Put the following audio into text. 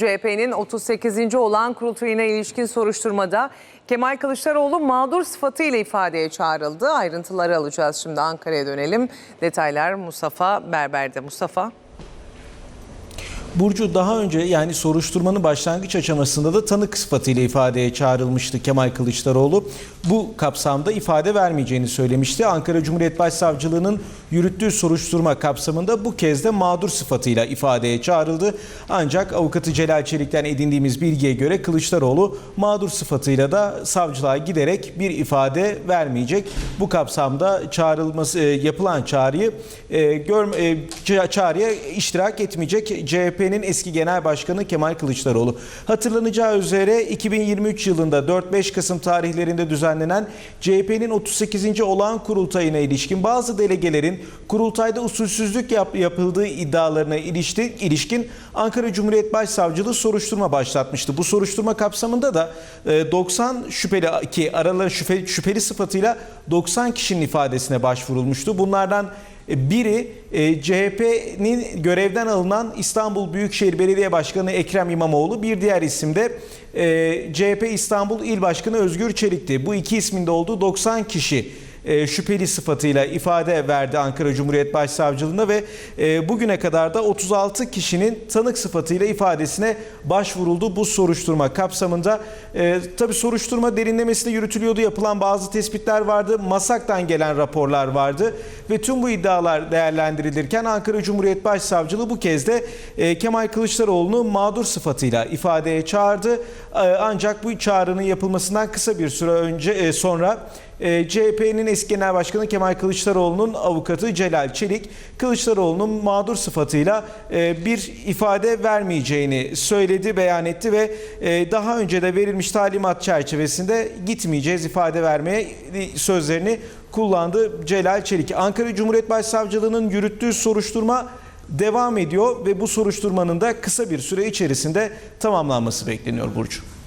CHP'nin 38. olan kurultayına ilişkin soruşturmada Kemal Kılıçdaroğlu mağdur sıfatıyla ifadeye çağrıldı. Ayrıntıları alacağız şimdi Ankara'ya dönelim. Detaylar Mustafa Berber'de. Mustafa. Burcu daha önce yani soruşturmanın başlangıç aşamasında da tanık sıfatıyla ifadeye çağrılmıştı Kemal Kılıçdaroğlu. Bu kapsamda ifade vermeyeceğini söylemişti. Ankara Cumhuriyet Başsavcılığı'nın yürüttüğü soruşturma kapsamında bu kez de mağdur sıfatıyla ifadeye çağrıldı. Ancak avukatı Celal Çelik'ten edindiğimiz bilgiye göre Kılıçdaroğlu mağdur sıfatıyla da savcılığa giderek bir ifade vermeyecek. Bu kapsamda çağrılması e, yapılan çağrıyı e, görme, ça- çağrıya iştirak etmeyecek CHP'nin eski genel başkanı Kemal Kılıçdaroğlu. Hatırlanacağı üzere 2023 yılında 4-5 Kasım tarihlerinde düzenlenen CHP'nin 38. olağan kurultayına ilişkin bazı delegelerin kurultayda usulsüzlük yap- yapıldığı iddialarına ilişti, ilişkin Ankara Cumhuriyet Başsavcılığı soruşturma başlatmıştı. Bu soruşturma kapsamında da e, 90 şüpheli ki araları şüpheli, şüpheli sıfatıyla 90 kişinin ifadesine başvurulmuştu. Bunlardan biri e, CHP'nin görevden alınan İstanbul Büyükşehir Belediye Başkanı Ekrem İmamoğlu. Bir diğer isim de e, CHP İstanbul İl Başkanı Özgür Çelik'ti. Bu iki isminde olduğu 90 kişi e, şüpheli sıfatıyla ifade verdi Ankara Cumhuriyet Başsavcılığına ve e, bugüne kadar da 36 kişinin tanık sıfatıyla ifadesine başvuruldu bu soruşturma kapsamında. E, tabii soruşturma derinlemesine yürütülüyordu. Yapılan bazı tespitler vardı. Masak'tan gelen raporlar vardı ve tüm bu iddialar değerlendirilirken Ankara Cumhuriyet Başsavcılığı bu kez de e, Kemal Kılıçdaroğlu'nu mağdur sıfatıyla ifadeye çağırdı. Ancak bu çağrının yapılmasından kısa bir süre önce sonra e, CHP'nin eski genel başkanı Kemal Kılıçdaroğlu'nun avukatı Celal Çelik, Kılıçdaroğlu'nun mağdur sıfatıyla e, bir ifade vermeyeceğini söyledi, beyan etti ve e, daha önce de verilmiş talimat çerçevesinde gitmeyeceğiz ifade vermeye sözlerini kullandı Celal Çelik. Ankara Cumhuriyet Başsavcılığı'nın yürüttüğü soruşturma devam ediyor ve bu soruşturmanın da kısa bir süre içerisinde tamamlanması bekleniyor Burcu.